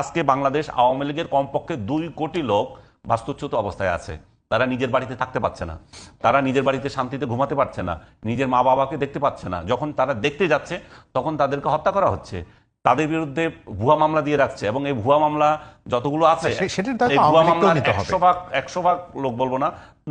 আজকে বাংলাদেশ আওয়ামী লীগের কমপক্ষে দুই কোটি লোক বাস্তুচ্যুত অবস্থায় আছে। তারা নিজের বাড়িতে থাকতে পারছে না। তারা নিজের বাড়িতে শান্তিতে ঘুমাতে পারছে না। নিজের মা বাবাকে দেখতে পাচ্ছে না। যখন তারা দেখতে যাচ্ছে, তখন তাদেরকে হত্যা করা হচ্ছে। তাদের বিরুদ্ধে ভুয়া মামলা দিয়ে রাখছে এবং এই ভুয়া মামলা যতগুলো আছে। একশো ভাগ একশো ভাগ লোক বলব না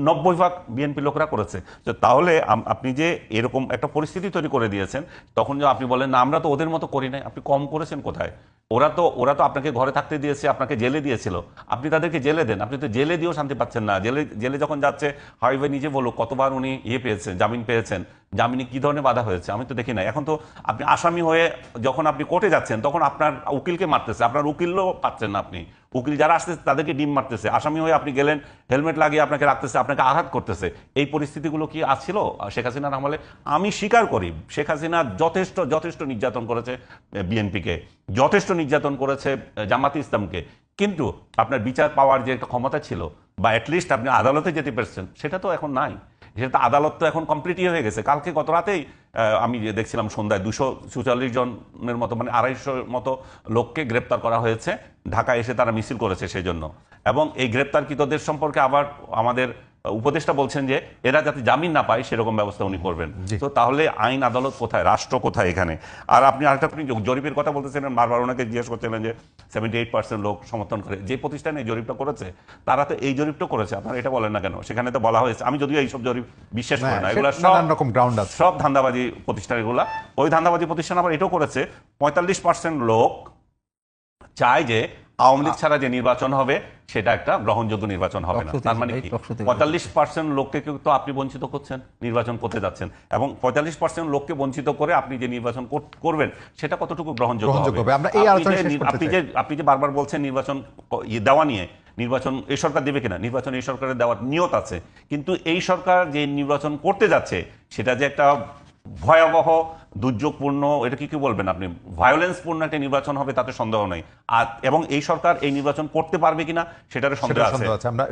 নব্বই ভাগ বিএনপি লোকরা করেছে। তো তাহলে আপনি যে এরকম একটা পরিস্থিতি তৈরি করে দিয়েছেন তখন যে আপনি বলেন না আমরা তো ওদের মতো করি নাই আপনি কম করেছেন কোথায়? ওরা তো ওরা তো আপনাকে ঘরে থাকতে দিয়েছে আপনাকে জেলে দিয়েছিল। আপনি তাদেরকে জেলে দেন আপনি তো জেলে দিয়েও শান্তি পাচ্ছেন না। জেলে জেলে যখন যাচ্ছে হাবিবে নিজে বলো কতবার উনি ইয়ে পেয়েছেন জামিন পেয়েছেন জামিনে কি ধরনের বাধা হয়েছে? আমি তো দেখি না এখন তো আপনি আসামি হয়ে যখন আপনি কোর্টে যাচ্ছেন তখন আপনার উকিলকে মারতেছে আপনার উকিলও পাচ্ছেন না আপনি। উকিল যারা আসতেছে তাদেরকে ডিম মারতেছে। আসামি হয়ে আপনি গেলেন, হেলমেট লাগিয়ে আপনাকে রাখতেছে, আপনাকে আঘাত করতেছে। এই পরিস্থিতিগুলো কি আসছিল শেখ হাসিনার আমলে আমি স্বীকার করি, শেখ হাসিনা যথেষ্ট যথেষ্ট নির্যাতন করেছে বিএনপিকে। যথেষ্ট নির্যাতন করেছে জামাতি ইসলামকে। কিন্তু আপনার বিচার পাওয়ার যে একটা ক্ষমতা ছিল, বা অ্যাটলিস্ট আপনি আদালতে যেতে পারছেন, সেটা তো এখন নাই। সেটা আদালত তো এখন কমপ্লিটই হয়ে গেছে। কালকে গত রাতেই আমি যে দেখছিলাম সন্ধ্যায় দুশো চুয়াল্লিশ জনের মতো মানে আড়াইশোর মতো লোককে গ্রেপ্তার করা হয়েছে। ঢাকায় এসে তারা মিছিল করেছে সেজন্য। এবং এই গ্রেপ্তারকৃতদের সম্পর্কে আবার আমাদের উপদেষ্টা বলছেন যে এরা যাতে জামিন না পায় সেরকম ব্যবস্থা উনি করবেন। তো তাহলে আইন আদালত কোথায়? রাষ্ট্র কোথায় এখানে? আর আপনি আরেকটা আপনি জরিপের কথা বলতেছিলেন বারবার ওনাকে জিজ্ঞেস করছিলেন যে সেভেন্টি এইট পার্সেন্ট লোক সমর্থন করে যে প্রতিষ্ঠানে এই জরিপটা করেছে তারা তো এই জরিপটা করেছে আপনারা এটা বলেন না কেন? সেখানে তো বলা হয়েছে আমি যদিও এইসব জরিপ বিশ্বাস করি না হ্যাঁ, এগুলো সব রকম গ্রাউন্ড আছে। সব ধান্দাবাজি প্রতিষ্ঠান এগুলা। ওই ধান্দাবাজি প্রতিষ্ঠান আবার এটাও করেছে পঁয়তাল্লিশ পার্সেন্ট লোক চায় যে আওয়ামী লীগ ছাড়া যে নির্বাচন হবে সেটা একটা গ্রহণযোগ্য নির্বাচন হবে না। তার মানে কি? পঁয়তাল্লিশ পার্সেন্ট লোককে তো আপনি বঞ্চিত করছেন নির্বাচন করতে যাচ্ছেন। এবং পঁয়তাল্লিশ পার্সেন্ট লোককে বঞ্চিত করে আপনি যে নির্বাচন করবেন সেটা কতটুকু গ্রহণযোগ্য হবে? আপনি যে আপনি যে বারবার বলছেন নির্বাচন ইয়ে দেওয়া নিয়ে নির্বাচন এই সরকার দেবে কিনা? নির্বাচন এই সরকারের দেওয়ার নিয়ত আছে। কিন্তু এই সরকার যে নির্বাচন করতে যাচ্ছে সেটা যে একটা ভয়াবহ দুর্যোগপূর্ণ এটা কি কি বলবেন আপনি? ভায়োলেন্সপূর্ণ একটা নির্বাচন হবে তাতে সন্দেহ নেই। আর এবং এই সরকার এই নির্বাচন করতে পারবে কিনা সেটারও সন্দেহ আছে। আমরা